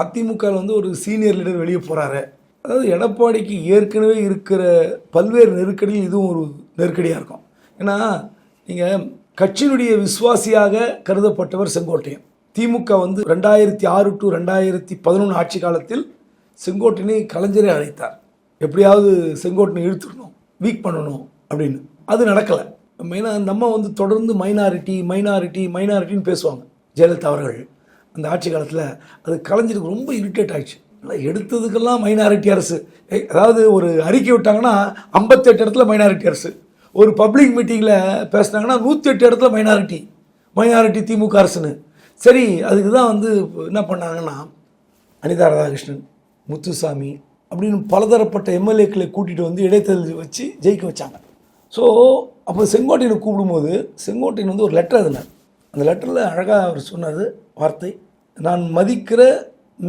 அதிமுக வந்து ஒரு senior leader வெளியே போகிறாரு அதாவது எடப்பாடிக்கு ஏற்கனவே இருக்கிற பல்வேறு நெருக்கடியில் இதுவும் ஒரு நெருக்கடியாக இருக்கும். ஏன்னா நீங்கள் கட்சியினுடைய விசுவாசியாக கருதப்பட்டவர் செங்கோட்டையன். திமுக வந்து ரெண்டாயிரத்தி ஆறு டு ரெண்டாயிரத்தி பதினொன்று ஆட்சி காலத்தில் செங்கோட்டையனை கலைஞரை அழைத்தார். எப்படியாவது செங்கோட்டனை இழுத்துடணும் வீக் பண்ணணும் அப்படின்னு. அது நடக்கலை. மெயினாக நம்ம வந்து தொடர்ந்து மைனாரிட்டி மைனாரிட்டி மைனாரிட்டின்னு பேசுவாங்க. ஜெயலலிதா அவர்கள். அந்த ஆட்சி காலத்தில் அது கலைஞருக்கு ரொம்ப இரிட்டேட் ஆயிடுச்சு. ஆனா எடுத்ததுக்கெல்லாம் மைனாரிட்டி அரசு. அதாவது ஒரு அறிக்கை விட்டாங்கன்னா ஐம்பத்தெட்டு இடத்துல மைனாரிட்டி அரசு. ஒரு பப்ளிக் மீட்டிங்கில் பேசுனாங்கன்னா நூற்றி எட்டு இடத்துல மைனாரிட்டி மைனாரிட்டி திமுக அரசுன்னு. சரி அதுக்கு தான் வந்து என்ன பண்ணாங்கன்னா அனிதா ராதாகிருஷ்ணன் முத்துசாமி அப்படின்னு பலதரப்பட்ட எம்எல்ஏக்களை கூட்டிகிட்டு வந்து இடைத்தேர்தல் வச்சு ஜெயிக்க வச்சாங்க. ஸோ அப்போ செங்கோட்டையனை கூப்பிடும்போது செங்கோட்டையன் வந்து ஒரு லெட்டர் எழுதினார். அந்த லெட்டரில் அழகாக அவர் சொன்னார் வார்த்தை. நான் மதிக்கிற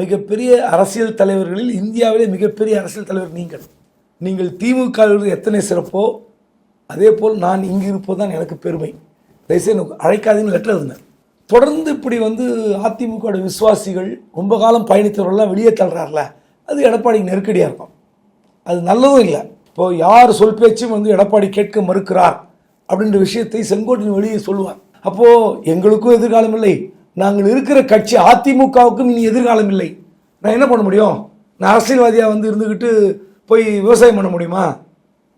மிகப்பெரிய அரசியல் தலைவர்களில் இந்தியாவிலே மிகப்பெரிய அரசியல் தலைவர் நீங்கள். நீங்கள் திமுக எத்தனை சிறப்போ அதே போல் நான் இங்கு இருப்பது தான் எனக்கு பெருமை. தயவுசெய்து எனக்கு அழைக்காதீங்கன்னு லெட்டர் இருந்தேன் தொடர்ந்து இப்படி வந்து அதிமுகவோட விசுவாசிகள் ரொம்ப காலம் பயணித்தவர்கள்லாம் வெளியே தள்ளுறாருல அது எடப்பாடிக்கு நெருக்கடியாக இருக்கும். அது நல்லதும் இல்லை. இப்போ யார் சொல் பேச்சும் வந்து எடப்பாடி கேட்க மறுக்கிறார் அப்படின்ற விஷயத்தை செங்கோட்டின் வெளியே சொல்லுவார். அப்போது எங்களுக்கும் எதிர்காலம் இல்லை. நாங்கள் இருக்கிற கட்சி அதிமுகவுக்கும் இனி எதிர்காலம் இல்லை. நான் என்ன பண்ண முடியும்? நான் அரசியல்வாதியாக வந்து இருந்துக்கிட்டு போய் விவசாயம் பண்ண முடியுமா?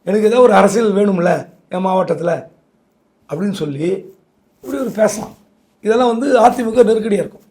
எனக்கு ஏதோ ஒரு அரசியல் வேணும்ல என் மாவட்டத்தில். அப்படின்னு சொல்லி இப்படி ஒரு பேசலாம். இதெல்லாம் வந்து அதிமுக நெருக்கடியாக இருக்கும்.